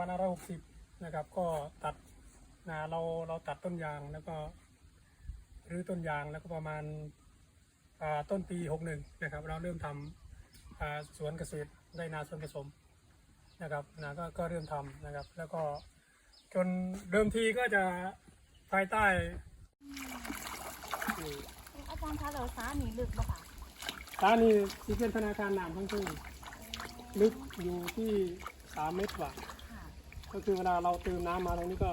2560 นะครับ ก็ตัดนาเราเราตัดต้นยางแล้วก็รื้อต้นยางแล้วก็ประมาณอ่าต้นปี 61 นะครับ เราเริ่มทำอ่าสวนเกษตรได้นาสวนผสมนะครับนะก็ก็เริ่มทำนะครับ แล้วก็จนเดิมทีก็จะภายใต้อืมอาจารย์คะเราซ้าหนีลึกบ่ค่ะตานี่ที่เป็นธนาคารน้ำทั้งซึ่งลึกอยู่ที่สามเมตรกว่าค่ะ ก็คือเวลาเราเติมน้ำมาตรงนี้ก็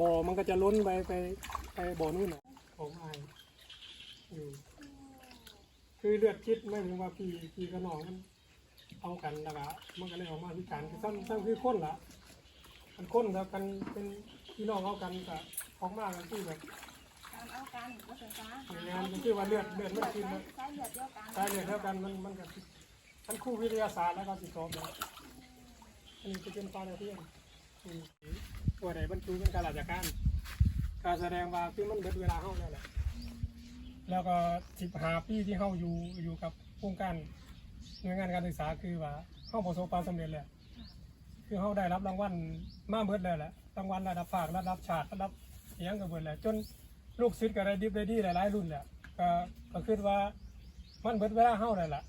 บ่อมันก็จะล้นไปไปไปบ่อนู่นน่ะของไอายอยู่คือเลือดคิดไม่ถึงว่าพี่พี่กับน้องมันเอากันแล้วก็มันก็เลยออกมาพิการคือซ้ำซ้ำคือคนละมันคนแล้วกันเป็นพี่น้องเอากันก็ออกมากกันที่แบบการเอาการก็เป็นซ้าอย่างงานคือว่าเลือดเลือดมันกินนะใช้เลือดเดียวกันใช่เนี่ยเท่ากันมันมันกับทั้งคู่วิทยาศาสตร์แล้วก็สิสอบ อันนี้จะเป็นปลาตะเพียนอืมตัวไหนบรรจุเป็นการราชการ การแสดงว่าคือมันเบิดเวลาเฮาแล้วแหละแล้วก็สิบหาปีที่เฮาอยู่อยู่กับโครงการหน่วยงานการศึกษาคือว่าเฮาประสบความสำเร็จแล้วคือเฮาได้รับรางวัลมากเบิดแล้วแหละรางวัลระดับภาคระดับชาติระดับเสียงก็เบิดแล้วจนลูกศิษย์ก็ได้ดิบได้ดีหลายๆรุ่นแหล้วก็ก็คิดว่ามันเบิดเวลาเฮาเลยล่ะ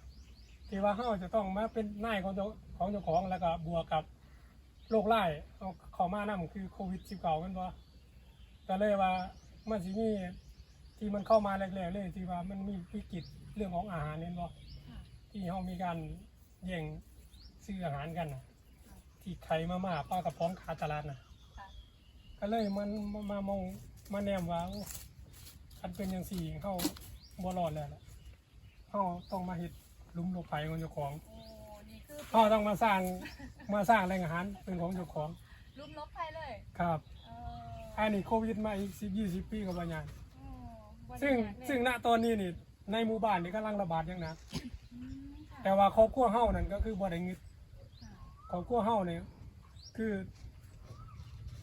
ที่ว่าเฮาจะต้องมาเป็นนายของเจ้าของเจ้าของแล้วก็บวกกับโรคไร้เอาเข้ามานํคือโควิด19มันบ่ก็เลยว่ามันสิมีที่มันเข้ามาแรกๆเลยที่ว่ามันมีวิกฤตเรื่องของอาหารเนี่ยบ่ที่เฮามีการแย่งซื้ออาหารกันน่ะที่ไข่มาม่าปลากระป๋องขาตลาดน่ะก็เลยมันมามามองมาแนมว่าอ้คันเป็นอย่างสี่เข้าบ่รอดแล้วล่ะเข้าต้องมาเฮ็ด ลุมหลบภัยของเจ้าของโอ้นี่คือเข้าต้องมาสร้างมาสร้างแหล่งอาหารเป็นของเจ้าของลุ่มลบไปเลยครับเอออันนี้โควิดมาอีกสิบยี่สิบปีก็บ่ยากอืมบ่ได้ซึ่งแน่ซึ่งณตอนนี้นี่ในหมู่บ้านนี่กำลังระบาดอย่างหนักอืมค่ะแต่ว่าครอบครัวเฮานั่นก็คือบ่ได้งึดค่ะครอบครัวเฮาเนี่ยคือ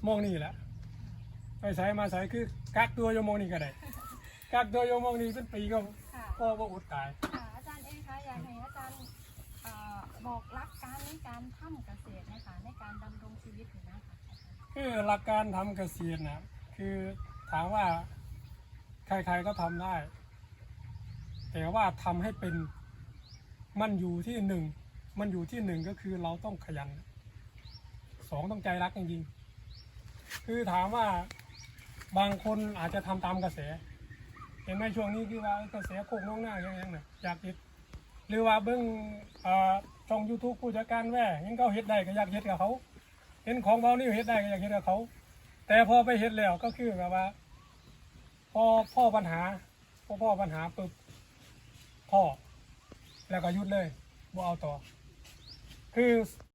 มองนี่แหละไปใช้มาใช้คือกักตัวอยู่หมองนี่ก็ได้กักตัวอยู่หมองนี่เป็นปีก็ค่ะก็บ่อดตาย ค่ะ บอกหลักการในการทำเกษตรนะคะในการดำรงชีวิตอยู่นะคะคือหลักการทำเกษตรนะคือถามว่าใครๆก็ทำได้ แต่ว่าทำให้เป็นมันอยู่ที่หนึ่งมันอยู่ที่หนึ่งก็คือเราต้องขยันสองต้องใจรักจริงๆคือถามว่าบางคนอาจจะทำตามกระแส เห็นไหมช่วงนี้คือว่ากระแสโคกน้องหน้าอย่างยังน่ะอยากเห็ดหรือว่าเบิ้งเอ่อ ช่อง YouTube ผู้จัดการแว่ยังเขาเห็ดได้ก็อยากเห็ดกับเขา เห็นของเบานี่เฮ็ดได้ก็อยากเฮ็ดกับเขา แต่พอไปเฮ็ดแล้วก็คือแบบว่า พอพ่อปัญหาพอพ่อปัญหาปุ๊บพ่อ แล้วก็หยุดเลยบ่เอาต่อ คือ